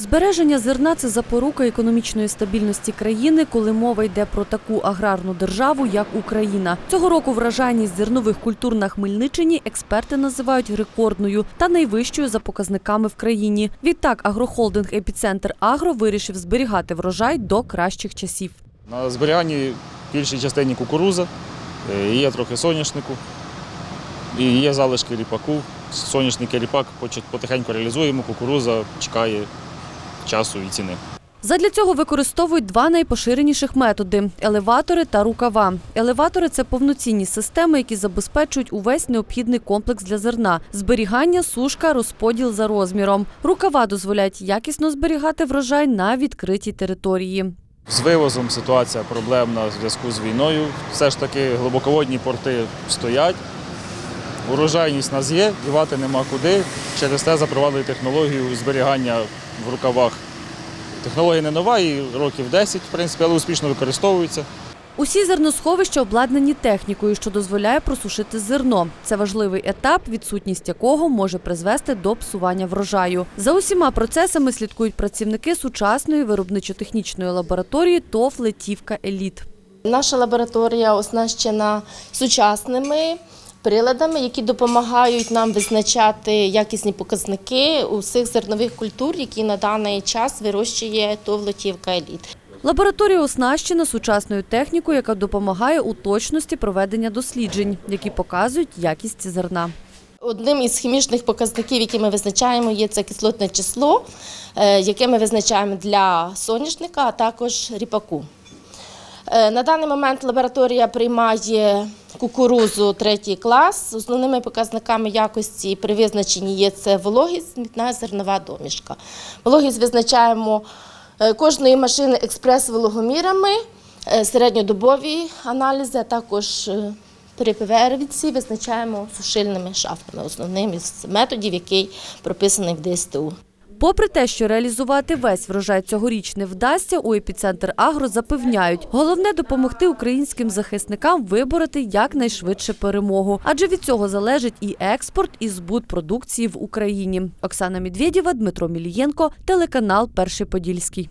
Збереження зерна це запорука економічної стабільності країни, коли мова йде про таку аграрну державу, як Україна. Цього року вражайність зернових культур на Хмельниччині експерти називають рекордною та найвищою за показниками в країні. Відтак, агрохолдинг Епіцентр Агро вирішив зберігати врожай до кращих часів. На зберіганні більшій частині кукуруза, е, є трохи соняшнику, і є залишки ріпаку. Соняшник і ріпак потихеньку реалізуємо, кукуруза чекає часу і ціни. Задля цього використовують два найпоширеніших методи елеватори та рукава. Елеватори це повноцінні системи, які забезпечують увесь необхідний комплекс для зерна: зберігання, сушка, розподіл за розміром. Рукава дозволяють якісно зберігати врожай на відкритій території. З вивозом ситуація проблемна в зв'язку з війною. Все ж таки глибоководні порти стоять. Урожайність у нас є, дівати нема куди. Через те запровадили технологію зберігання в рукавах. Технологія не нова, і років 10, в принципі, але успішно використовується. Усі зерносховища обладнані технікою, що дозволяє просушити зерно. Це важливий етап, відсутність якого може призвести до псування врожаю. За усіма процесами слідкують працівники сучасної виробничо-технічної лабораторії ТОВ Летівка Еліт. Наша лабораторія оснащена сучасними приладами, які допомагають нам визначати якісні показники усіх зернових культур, які на даний час вирощує ТОВ «Летівка Еліт». Лабораторія оснащена сучасною технікою, яка допомагає у точності проведення досліджень, які показують якість зерна. Одним із хімічних показників, які ми визначаємо, є це кислотне число, е, яке ми визначаємо для соняшника, а також ріпаку. Е, На даний момент лабораторія приймає кукурузу третій клас. Основними показниками якості при визначенні є це вологість, мітна зернова домішка. Вологість визначаємо е, кожної машини експрес-вологомірами, е, середньодобові аналізи, а також при ПВР-відсі визначаємо сушильними шафами, основним із методів, який прописаний в ДСТУ. Попри те, що реалізувати весь врожай цьогоріч не вдасться, у епіцентр Агро запевняють, головне допомогти українським захисникам вибороти якнайшвидше перемогу, адже від цього залежить і експорт, і збут продукції в Україні. Оксана Медведєва, Дмитро Мілієнко, телеканал Перший Подільський.